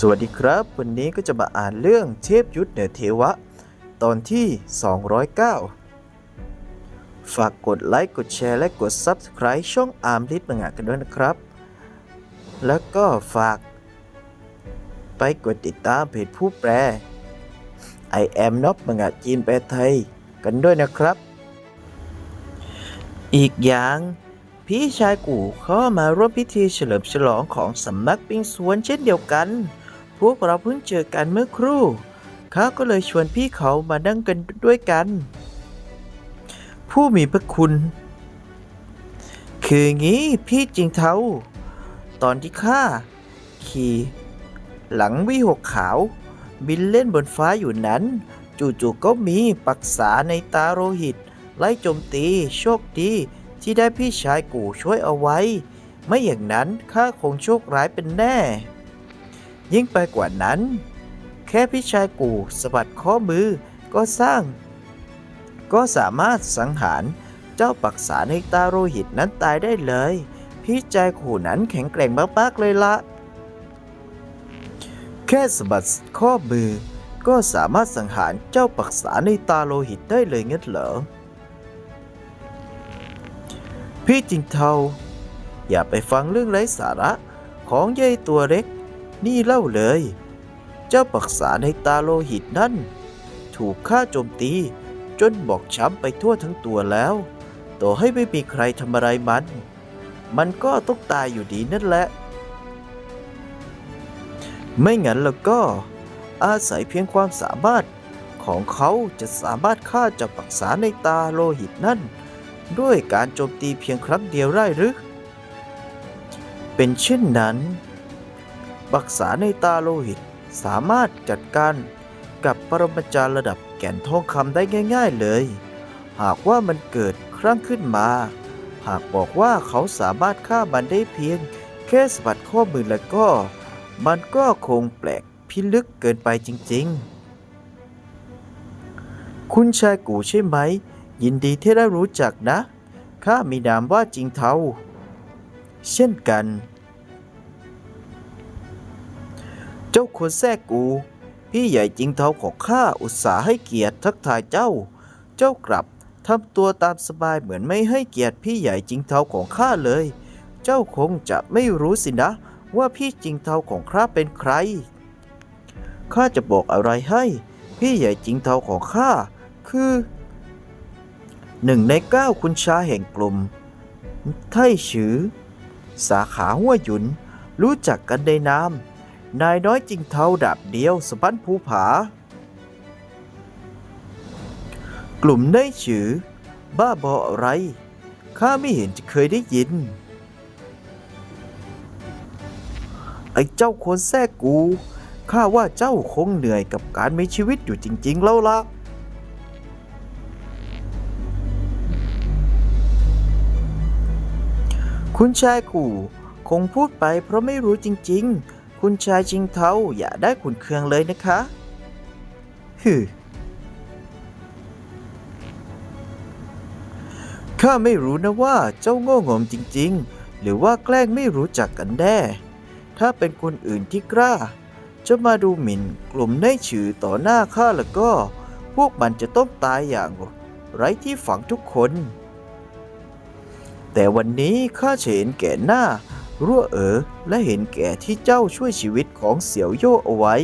สวัสดีครับ วันนี้ก็จะมาอ่านเรื่องเทพยุทธเหนือเทวะ ตอนที่ 209 ฝากกดไลค์กดแชร์และกด Subscribe ช่องอาร์มลิสมังงะกันด้วยนะครับ แล้วก็ฝาก ไปกดติดตามเพจผู้แปล I am นบมังงะจีนแปลไทยกันด้วยนะครับ อีกอย่างพี่ชายกูเข้ามาร่วมพิธีเฉลิมฉลองของสำนักปิงสวนเช่นเดียวกัน วกเราเพิ่งเจอกันเมื่อครู่ข้าก็เลยชวนพี่เขามานั่งกันด้วยกัน ผู้มีพระคุณ คืองี้พี่จริงเทาตอนที่ข้าขี่หลังวิหกขาว บินเล่นบนฟ้าอยู่นั้น จู่ๆก็มีปักษาในตาโรหิต ไล่โจมตีโชคดีที่ได้พี่ชายกูช่วยเอาไว้ ไม่อย่างนั้นข้าคงโชคร้ายเป็นแน่ ยิ่งไปกว่านั้น แค่พี่ชายกูสะบัดข้อมือก็สร้าง ก็สามารถสังหารเจ้าปักษาในตาโรหิตนั้นตายได้เลย พี่ชายกูนั้นแข็งแกร่งมากๆเลยละแค่สะบัดข้อมือก็สามารถสังหารเจ้าปักษาในตาโลหิตได้เลยงั้นเหรอ พี่จิงเทา อย่าไปฟังเรื่องไร้สาระของยายตัวเล็ก นี่เล่าเลย เจ้าปักษาในตาโลหิตนั่น ถูกฆ่าโจมตีจนบอกช้ำไปทั่วทั้งตัวแล้ว ต่อให้ไม่มีใครทำอะไรมัน มันก็ต้องตายอยู่ดีนั่นแหละ ไม่งั้นแล้วก็ อาศัยเพียงความสามารถของเขาจะสามารถฆ่าเจ้าปักษาในตาโลหิตนั่น ด้วยการโจมตีเพียงครั้งเดียวได้หรือ เป็นเช่นนั้น ปักษาในตาโลหิต สามารถจัดการกับปรมาจารย์ระดับแก่นทองคำได้ง่าย ๆเลย หากว่ามันเกิดครั้งขึ้นมา หากบอกว่าเขาสามารถฆ่ามันได้เพียง แค่สะบัดข้อมือแล้วก็ มันก็คงแปลกพิลึกเกินไปจริงๆ คุณชายกูใช่ไหม ยินดีที่ได้รู้จักนะ ข้ามีนามว่าจิงเทา เช่นกัน เจ้าคนแท้กู พี่ใหญ่จิงเทาของข้าอุตส่าห์ให้เกียรติทักทายเจ้า เจ้ากลับทำตัวตามสบายเหมือนไม่ให้เกียรติพี่ใหญ่จิงเทาของข้าเลย เจ้าคงจะไม่รู้สินะ ว่าพี่จิงเทาของข้าเป็นใคร ข้าจะบอกอะไรให้ พี่ใหญ่จิงเทาของข้าคือหนึ่งในเก้าคุณชาแห่งกลุ่ม ไท่ฉือ สาขาหัวหยุน รู้จักกันในนาม นายน้อยจิงเทาดาบเดียวสปันภูผา กลุ่มไท่ฉือบ้าบออะไร ข้าไม่เห็นจะเคยได้ยิน ไอ้เจ้าคนแท้กู ข้าว่าเจ้าคงเหนื่อยกับการมีชีวิตอยู่จริง ๆ แล้วล่ะคุณชายกูคงพูดไปเพราะไม่รู้จริง ๆ คุณชายชิงเทาอย่าได้ขุนเคืองเลยนะคะฮึข้าไม่รู้นะว่าเจ้าโง่งมจริง ๆ หรือว่าแกล้งไม่รู้จักกันแน่ ถ้าเป็นคนอื่นที่กล้า จะมาดูหมิ่นกลุ่มได้ฉือต่อหน้าข้าแล้วก็ พวกมันจะต้องตายอย่างไร้ที่ฝังทุกคน แต่วันนี้ข้าเห็นแก่หน้า รั่วเอ๋อและเห็นแก่ที่เจ้าช่วยชีวิตของเสี่ยวโย่เอาไว้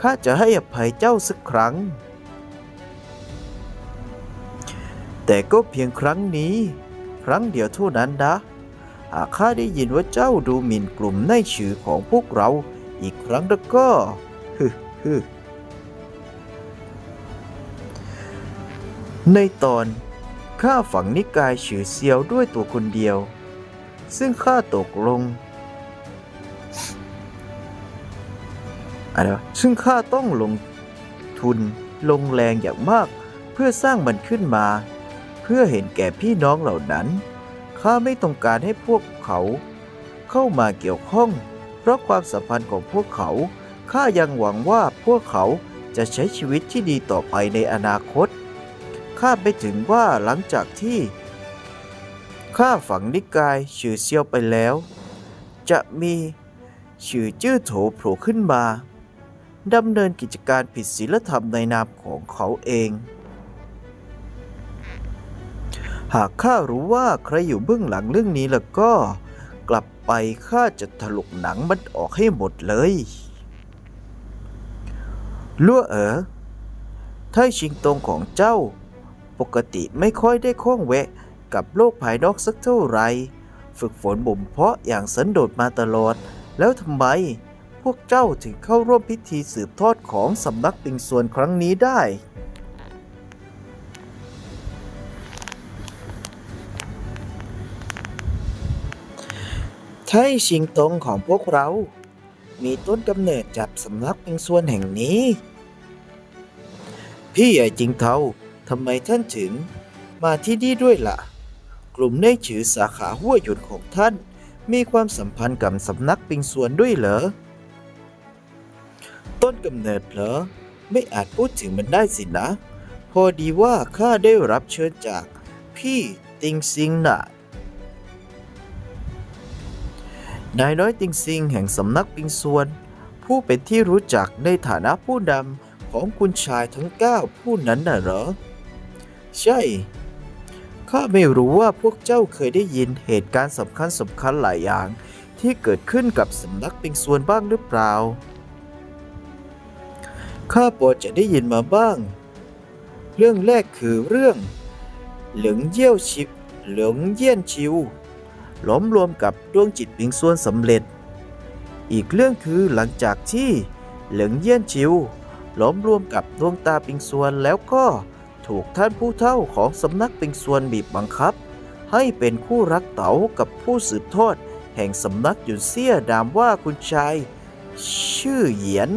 ข้าจะให้อภัยเจ้าสักครั้ง แต่ก็เพียงครั้งนี้ ครั้งเดียวเท่านั้นนะหากข้าได้ยินว่าเจ้าดูหมิ่นกลุ่มในชื่อของพวกเราอีกครั้งแล้วก็ฮึฮึในตอนข้าฝังนิกายฉือเซียวด้วยตัวคนเดียว ซึ่งข้าตกลงอะไรวะซึ่งข้าต้องลงทุนลงแรงอย่างมาก เพื่อสร้างมันขึ้นมา เพื่อเห็นแก่พี่น้องเหล่านั้นข้าไม่ต้องการให้พวกเขา เข้ามาเกี่ยวข้อง เพราะความสัมพันธ์ของพวกเขาข้ายังหวังว่าพวกเขาจะใช้ชีวิตที่ดีต่อไปในอนาคตคาดไม่ถึงว่าหลังจากที่ ข้าฝังนิกายชื่อเซียวไปแล้ว จะมีชื่อจื้อโถโผล่ขึ้นมาดำเนินกิจการผิดศีลธรรมในนามของเขาเอง หากข้ารู้ว่าใครอยู่เบื้องหลังเรื่องนี้แล้วก็ กลับไปข้าจะถลกหนังมันออกให้หมดเลยลั่วเอ๋อไทชิงตงของเจ้า ปกติไม่ค่อยได้ข้องแวะ กับโลกภายนอกสักเท่าไหร่ ฝึกฝนบ่มเพาะอย่างสันโดษมาตลอด แล้วทำไม พวกเจ้าถึงเข้าร่วมพิธีสืบทอดของสำนักปิงส่วนครั้งนี้ได้ ไทชิงตงของพวกเรา มีต้นกำเนิดจากสำนักปิงส่วนแห่งนี้ พี่ใหญ่จิงเทาทำไมท่านถึงมาที่นี่ด้วยล่ะ กลุ่มในฉือสาขาหัวหยุดของท่าน มีความสัมพันธ์กับสำนักปิงส่วนด้วยเหรอ ต้นกำเนิดเหรอ ไม่อาจพูดถึงมันได้สินะ พอดีว่าข้าได้รับเชิญจากพี่ติงซิงน่ะนายน้อยติงซิงแห่งสำนักปิงสวน ผู้เป็นที่รู้จักในฐานะผู้นำของคุณชายทั้งเก้าผู้นั้นน่ะเหรอ ใช่ ข้าไม่รู้ว่าพวกเจ้าเคยได้ยินเหตุการณ์สำคัญสำคัญหลายอย่าง ที่เกิดขึ้นกับสำนักปิงส่วนบ้างหรือเปล่า ข้าพอจะได้ยินมาบ้าง เรื่องแรกคือเรื่อง เหลงเยี่ยวชิวเหลงเยี่ยนชิวหลอมรวมกับดวงจิตปิงส่วนสำเร็จ อีกเรื่องคือหลังจากที่เหลงเยี่ยนชิวหลอมรวมกับดวงตาปิงส่วนแล้วก็ ถูกท่านผู้เฒ่าของสำนักปิงส่วนบีบบังคับ ให้เป็นคู่รักเต๋ากับผู้สืบทอด แห่งสำนักหยุนเซี่ยดามว่าคุณชาย ชื่อเหยียน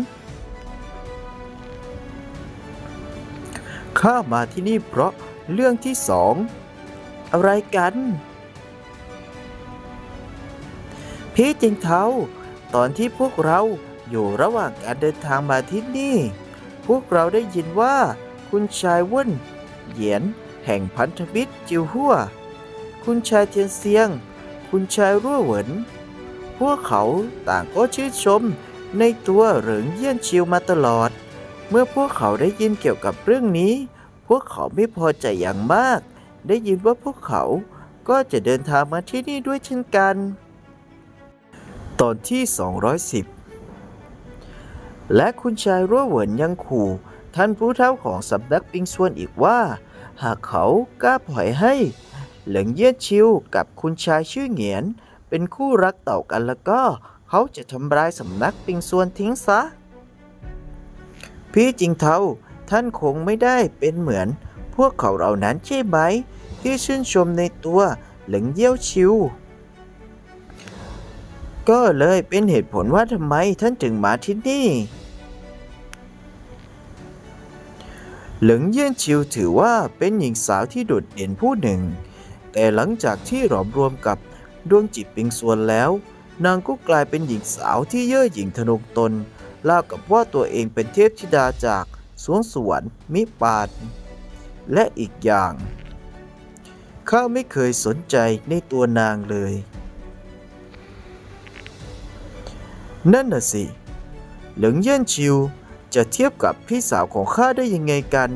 ข้ามาที่นี่เพราะเรื่องที่สอง อะไรกัน พี่จิงเทาตอนที่พวกเราอยู่ระหว่างการเดินทางมาที่นี่ พวกเราได้ยินว่า คุณชายเว่น เหยียน แห่งพันธมิตรจิวหัว คุณชายเทียนเซียง คุณชายรั่วเหวิน พวกเขาต่างก็ชื่นชมในตัวเหริงเยี่ยนชิวมาตลอด เมื่อพวกเขาได้ยินเกี่ยวกับเรื่องนี้ พวกเขาไม่พอใจอย่างมาก ได้ยินว่าพวกเขาก็จะเดินทางมาที่นี่ด้วยเช่นกัน ตอนที่ 210 และคุณชายรั่วเหวินยังขู่ ท่านผู้เฒ่าของสำนักปิงส่วนอีกว่า หากเขากล้าปล่อยให้ เหลิงเยี่ยนชิวกับคุณชายชื่อเหงียน เป็นคู่รักต่อกันแล้วก็ เขาจะทำลายสำนักปิงส่วนทิ้งซะ พี่จิงเทาท่านคงไม่ได้เป็นเหมือน พวกเขาเหล่านั้นใช่ไหมที่ชื่นชมในตัวเหลิงเยี่ยวชิวก็เลยเป็นเหตุผลว่าทำไมท่านถึงมาที่นี่ หลิงเยี่ยนชิวถือว่าเป็นหญิงสาวที่โดดเด่นผู้หนึ่ง แต่หลังจากที่หลอมรวมกับดวงจิตปิงส่วนแล้ว นางก็กลายเป็นหญิงสาวที่เย่อหยิ่งทะนงตนรากับว่าตัวเองเป็นเทพธิดาจากสวงสวรรค์มิปาดและอีกอย่างข้าไม่เคยสนใจในตัวนางเลย นั่นน่ะสิ หลิงเยี่ยนชิว จะเทียบกับพี่สาวของข้าได้ยังไงกัน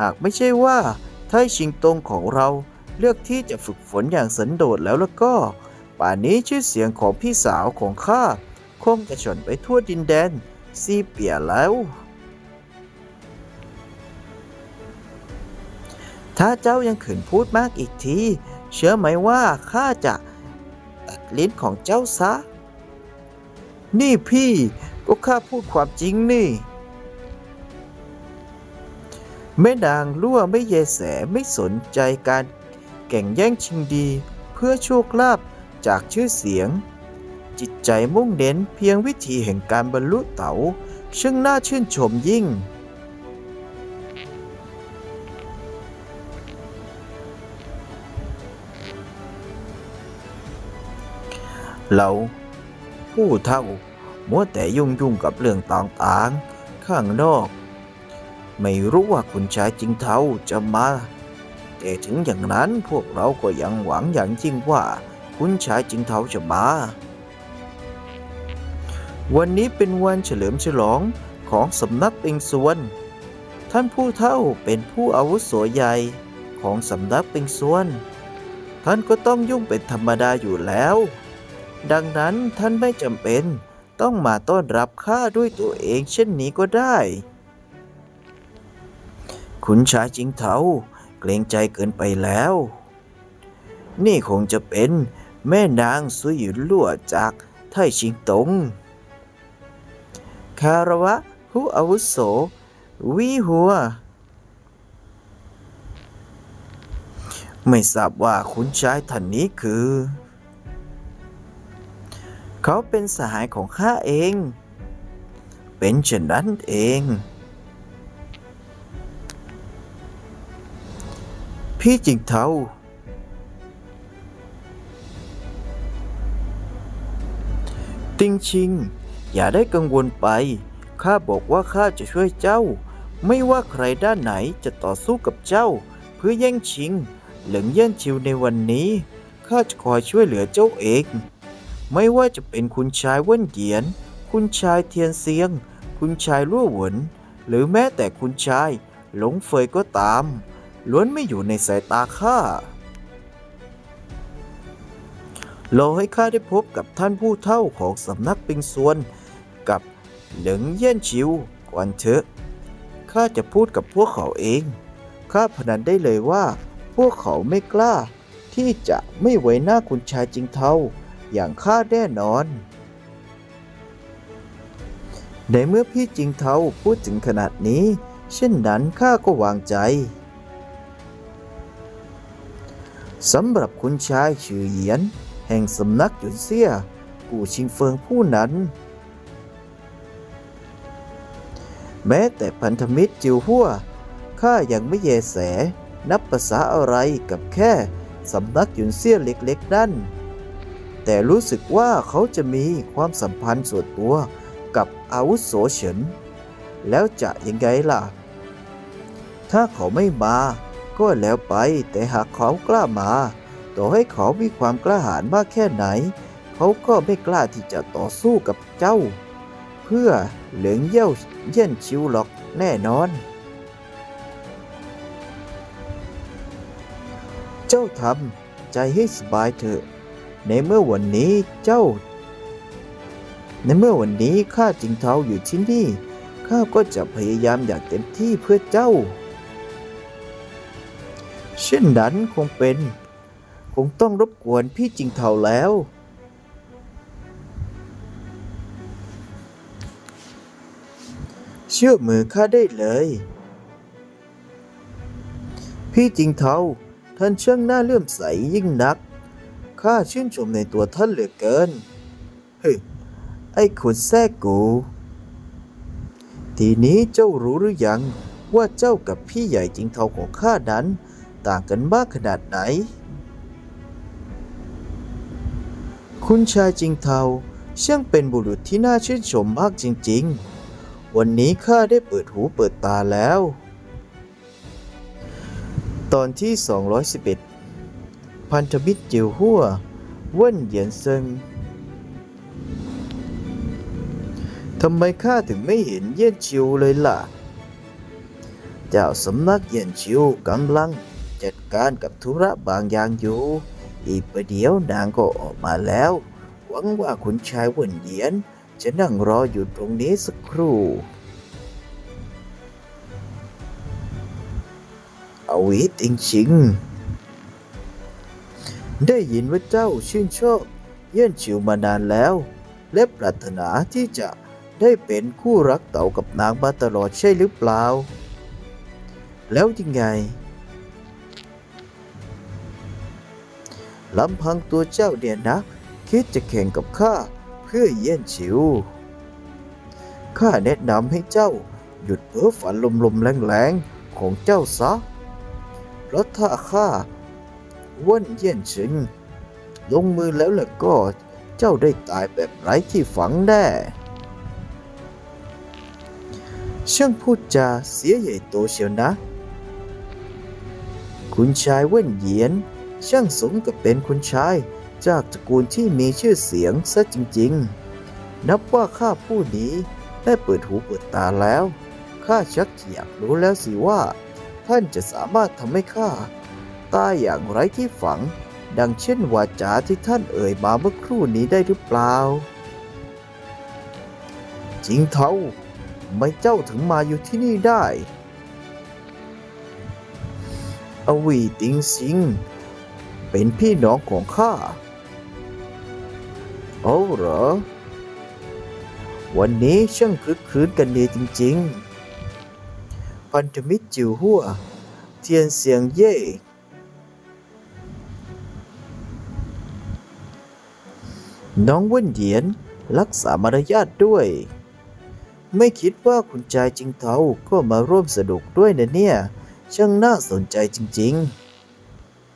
หากไม่ใช่ว่าไทชิงตงของเราเลือกที่จะฝึกฝนอย่างสันโดษแล้วแล้วก็ ป่านนี้ชื่อเสียงของพี่สาวของข้าคงจะฉนไปทั่วดินแดนซีเปียแล้ว ถ้าเจ้ายังขืนพูดมากอีกที เชื่อไหมว่าข้าจะตัดลิ้นของเจ้าซะ นี่พี่ ก็ข้าพูดความจริงนี่ แม่นางลั่วไม่เยแสไม่สนใจการแก่งแย่งชิงดีเพื่อโชคลาภจากชื่อเสียง จิตใจมุ่งเน้นเพียงวิธีแห่งการบรรลุเต๋าช่งน่าชื่นชมยิ่ง เราผู้เท่า มัวแต่ยุ่งยุ่งกับเรื่องต่างๆ ข้างนอก ไม่รู้ว่าคุณชายจิงเทาจะมา แต่ถึงอย่างนั้นพวกเราก็ยังหวังอย่างยิ่งว่าคุณชายจิงเทาจะมา วันนี้เป็นวันเฉลิมฉลองของสำนักเปิงซวน ท่านผู้เฒ่าเป็นผู้อาวุโสใหญ่ของสำนักเปิงซวน ท่านก็ต้องยุ่งเป็นธรรมดาอยู่แล้ว ดังนั้นท่านไม่จำเป็น ต้องมาต้อนรับข้าด้วยตัวเองเช่นนี้ก็ได้ ขุนชายจิงเถาเกรงใจเกินไปแล้ว นี่คงจะเป็นแม่นางซุยหยุนลั่วจากไทชิงตง คารวะผู้อาวุโสวีหัว ไม่ทราบว่าคุณชายท่านนี้คือ เขาเป็นสหายของข้าเอง เป็นเช่นนั้นเอง พี่จิงเทาติงชิง อย่าได้กังวลไป ข้าบอกว่าข้าจะช่วยเจ้า ไม่ว่าใครด้านไหนจะต่อสู้กับเจ้า เพื่อแย่งชิง เหลิงเย่นชิวในวันนี้ ข้าจะคอยช่วยเหลือเจ้าเอง ไม่ว่าจะเป็นคุณชายเว่นเหยียน คุณชายเทียนเซียง คุณชายลู่หวน หรือแม้แต่คุณชาย หลงเฟยก็ตาม ล้วนไม่อยู่ในสายตาข้ารอให้ข้าได้พบกับท่านผู้เฒ่าของสำนักปิงซวน กับเหลิงเยี่ยนชิวก่อนเถอะข้าจะพูดกับพวกเขาเองข้าพนันได้เลยว่า พวกเขาไม่กล้า ที่จะไม่ไว้หน้าคุณชายจิงเทา อย่างข้าแน่นอน ในเมื่อพี่จิงเทาพูดถึงขนาดนี้ เช่นนั้นข้าก็วางใจสำหรับคุณชายชื่อเหยียน แห่งสำนักหยุนเซียกูชิงเฟิงผู้นั้น แม้แต่พันธมิตรจิวหัวข้ายังไม่แยแส นับภาษาอะไรกับแค่สำนักหยุนเซียเล็กๆนั่น แต่รู้สึกว่าเขาจะมีความสัมพันธ์ส่วนตัวกับอาวุโสเฉิน แล้วจะยังไงล่ะ ถ้าเขาไม่มา ก็แล้วไปแต่หากเขากล้ามา ต่อให้เขามีความกล้าหาญมากแค่ไหน เขาก็ไม่กล้าที่จะต่อสู้กับเจ้า เพื่อเหลืองเย่าเย่นชิวหรอกแน่นอน เจ้าทำใจให้สบายเถอะ ในเมื่อวันนี้เจ้า ในเมื่อวันนี้ข้าจิงเทาอยู่ที่นี่ข้าก็จะพยายามอย่างเต็มที่เพื่อเจ้า เช่นนั้นคงเป็น คงต้องรบกวนพี่จิงเทาแล้ว เชื่อมือข้าได้เลย พี่จิงเทาท่านช่างน่าเลื่อมใสยิ่งนัก ข้าชื่นชมในตัวท่านเหลือเกินเฮ้ยไอ้ขุนแท้กู ทีนี้เจ้ารู้หรือยังว่าเจ้ากับพี่ใหญ่จิงเทาของข้านั้น ต่างกันมากขนาดไหน คุณชายจิงเทาช่างเป็นบุรุษที่น่าชื่นชมมากจริง ๆ วันนี้ข้าได้เปิดหูเปิดตาแล้ว ตอนที่ 211 พันธมิตรจิวหัวเว่นเหยียนเซิงทำไมข้าถึงไม่เห็นเยี่ยนชิวเลยล่ะ เจ้าสำนักเยี่ยนชิวกำลังจัดการกับธุระบางอย่างอยู่ อีกประเดี๋ยวนางก็ออกมาแล้ว หวังว่าคุณชายเว่นเหยียน จะนั่งรออยู่ตรงนี้สักครู่ เอาวิติงชิง ได้ยินว่าเจ้าชื่นชอบเยี่ยนชิวมานานแล้ว และปรารถนาที่จะได้เป็นคู่รักเต่ากับนางมาตลอดใช่หรือเปล่า แล้วยังไงลำพังตัวเจ้าเดียนะ คิดจะแข่งกับข้าเพื่อเยี่ยนชิว ข้าแนะนำให้เจ้าหยุดเพ้อฝันลมๆแรงๆของเจ้าซะ เพราะถ้าข้า ว่นเยี่ยนชิงลงมือแล้วล่ะก็เจ้าได้ตายแบบไร้ที่ฝังแน่ช่างพูดจาเสียใหญ่โตเชียวนะ คุณชายเว่นเหยียน ช่างสมกับเป็นคุณชาย จากตระกูลที่มีชื่อเสียงซะจริง ๆ นับว่าข้าผู้นี้ได้เปิดหูเปิดตาแล้ว ข้าชักอยากรู้แล้วสิว่า ท่านจะสามารถทำให้ข้า ตายอย่างไร้ที่ฝัง ดังเช่นวาจาที่ท่านเอ่ยมาเมื่อครู่นี้ได้หรือเปล่า จริงเท่าไม่เจ้าถึงมาอยู่ที่นี่ได้ อวีติงซิง เป็นพี่น้องของข้าโอ้เหรอ วันนี้ช่างคลึกคลื้นกันดีจริง ๆ พันธมิตรจิวหัว เทียนเสียงเย่ น้องเว่นเหยียนรักษามารยาทด้วย ไม่คิดว่าคุณชายจิงเทาก็มาร่วมสนุกด้วยนะเนี่ย ช่างน่าสนใจจริง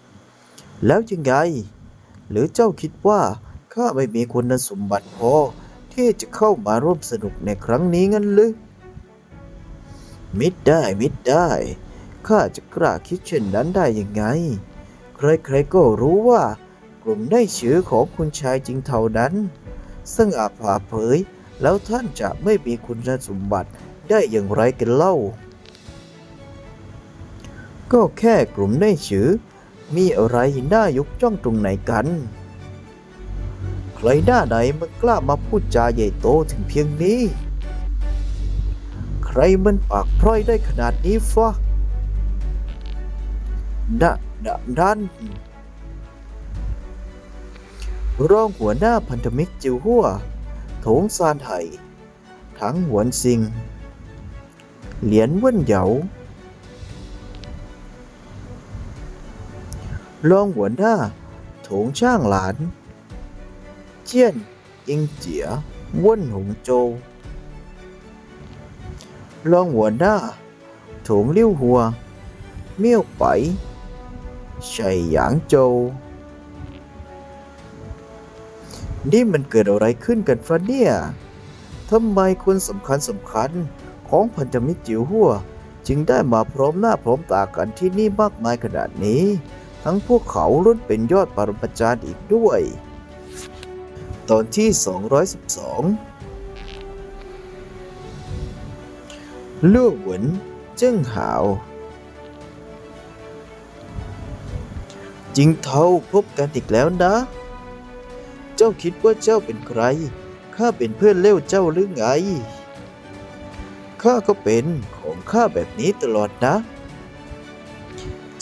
ๆ แล้วยังไง หรือเจ้าคิดว่าข้าไม่มีคุณสมบัติพอที่จะเข้ามาร่วมสนุกในครั้งนี้งั้นหรือมิดได้มิดได้ข้าจะกล้าคิดเช่นนั้นได้ยังไง ใครๆก็รู้ว่า กลุ่มได้ชื่อของคุณชายจริงเท่านั้น ซึ่งอาจผ่าเผย แล้วท่านจะไม่มีคุณสมบัติได้อย่างไรกันเล่า ก็แค่กลุ่มได้ชื่อ มีอะไรน่ายกจ้องตรงไหนกัน ใครหน้าไหนมันกล้ามาพูดจาใหญ่โตถึงเพียงนี้ ใครมันปากพร้อยได้ขนาดนี้ฟะดะดะดัน รองหัวหน้าพันธมิตรจิวหัวโถงซานไห่ทั้งหวนซิง เหลียนเว่นเหยารองหัวหน้าโถงช่างหลาน เจียน อิงเจียว่นหงโจวรองหัวหน้าโถงเลี้ยวหัว เมี่ยวไปชัยหยางโจว นี่มันเกิดอะไรขึ้นกันฟะเนี่ยทำไมคนสำคัญสำคัญของพันธมิตรจิ๋วหัว จึงได้มาพร้อมหน้าพร้อมตากันที่นี่มากมายขนาดนี้ ทั้งพวกเขาล้วนเป็นยอดปรมาจารย์อีกด้วย ตอนที่ 212ลู่หวนเจิ้งหาวจิงเทาพบกันอีกแล้วนะ เจ้าคิดว่าเจ้าเป็นใคร ข้าเป็นเพื่อนเล่วเจ้าหรือไง ข้าก็เป็นของข้าแบบนี้ตลอดนะ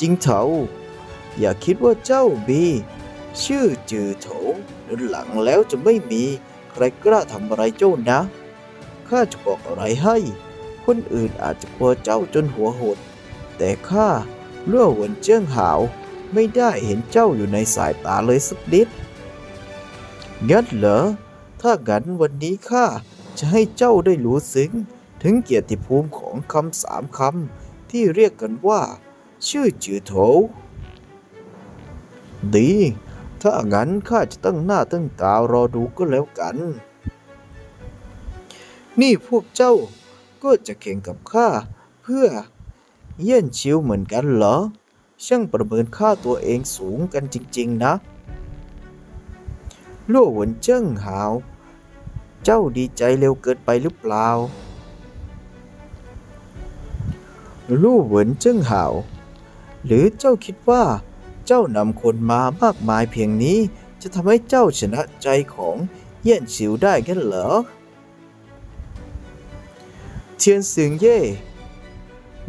จิงเถาอย่าคิดว่าเจ้ามีชื่อจือโถหรือหลังแล้วจะไม่มีใครกล้าทำอะไรเจ้านะ ข้าจะบอกอะไรให้ คนอื่นอาจจะกลัวเจ้าจนหัวหด แต่ข้าเลื่อหวนเจิ้งหาว ไม่ได้เห็นเจ้าอยู่ในสายตาเลยสักนิด งั้นเหรอ ถ้างั้นวันนี้ข้าจะให้เจ้าได้รู้ซึ้ง ถึงเกียรติภูมิของคำสามคำที่เรียกกันว่า ชื่อจือโถ ดี ถ้างั้นข้าจะตั้งหน้าตั้งตารอดูก็แล้วกัน นี่พวกเจ้าก็จะแข่งกับข้าเพื่อเยี่ยนชิวเหมือนกันเหรอ ช่างประเมินค่าตัวเองสูงกันจริง ๆ นะ ลั่หวนเจิ้งหาว เจ้าดีใจเร็วเกินไปหรือเปล่า ลู่เหวินเจิ้งหาว หรือเจ้าคิดว่า เจ้านำคนมามากมายเพียงนี้ จะทำให้เจ้าชนะใจของเยี่ยนฉิวได้กันเหรอ เทียนซึงเย่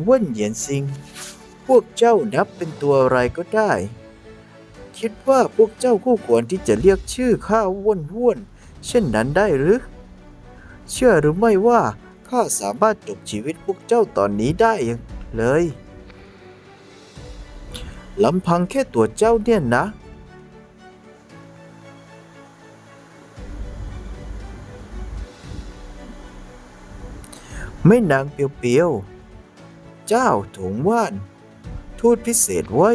เว่นเหยียนซิง พวกเจ้านับเป็นตัวอะไรก็ได้ คิดว่าพวกเจ้าคู่ควรที่จะเรียกชื่อข้าว้วนว้วนเช่นนั้นได้หรือ เชื่อหรือไม่ว่าข้าสามารถจบชีวิตพวกเจ้าตอนนี้ได้เลยลำพังแค่ตัวเจ้าเนี่ยนะ ไม่นางเปียวๆเจ้าถงว่าน ทูตพิเศษไว้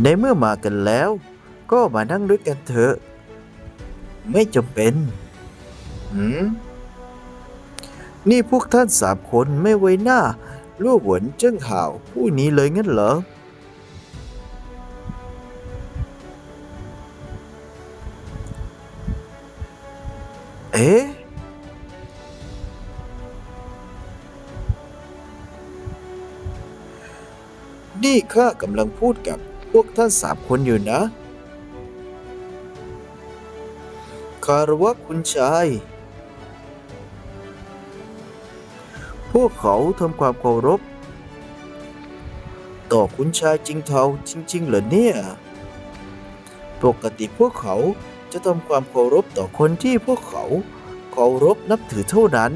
ในเมื่อมากันแล้ว ก็มานั่งด้วยกันเถอะ ไม่จำเป็นหืมนี่พวกท่านสามคนไม่ไว้หน้าลู่หวนเจิ้งห่าวผู้นี้เลยงั้นเหรออเอ๊ะนี่ข้ากำลังพูดกับ พวกท่านสามคนอยู่นะ คารวะคุณชาย พวกเขาทำความเคารพ ต่อคุณชายจริงเทาจริง ๆ เหรอเนี่ย ปกติพวกเขาจะทำความเคารพต่อคนที่พวกเขาเคารพนับถือเท่านั้น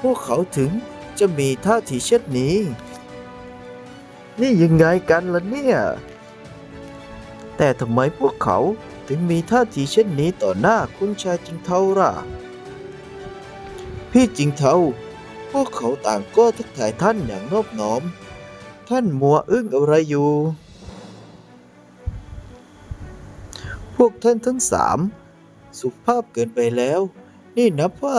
พวกเขาถึงจะมีท่าทีเช่นนี้ นี่ยังไงกันล่ะเนี่ย แต่ทำไมพวกเขาถึงมีท่าทีเช่นนี้ต่อหน้าคุณชายจิงเทาล่ะ พี่จิงเทาพวกเขาต่างก็ทักทายท่านอย่างนอบน้อม ท่านมัวอึ้งอะไรอยู่ พวกท่านทั้งสามสุภาพเกินไปแล้ว นี่นับว่า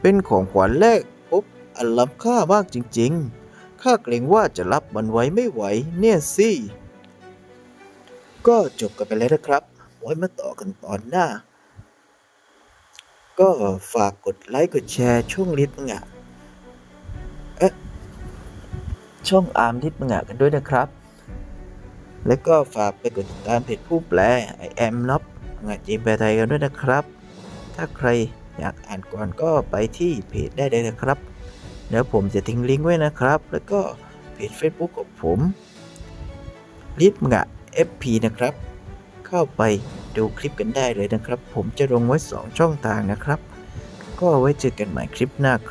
เป็นของขวัญแรกพบอันล้ำค่ามากจริงๆ ข้าเกรงว่าจะรับมันไว้ไม่ไหวเนี่ยสิ ก็จบกันไปแล้วนะครับ ไว้มาต่อกันตอนหน้า ก็ฝากกดไลค์กดแชร์ช่องลิทมังอะเอ๊ะช่องอาร์มลิทมังอะกันด้วยนะครับ แล้วก็ฝากไปกดติดตามเพจผู้แปล I am น็อปงานจีนแปลไทยกันด้วยนะครับ ถ้าใครอยากอ่านก่อนก็ไปที่เพจได้เลยนะครับ เดี๋ยวผมจะทิ้งลิงก์ไว้นะครับ แล้วก็เพจ Facebook ของผมลิทมังอะ FP นะครับ เข้าไปดูคลิปกันได้เลยนะครับ ผมจะลงไว้ 2 ช่องทางนะครับ ก็ไว้เจอกันใหม่คลิปหน้าครับ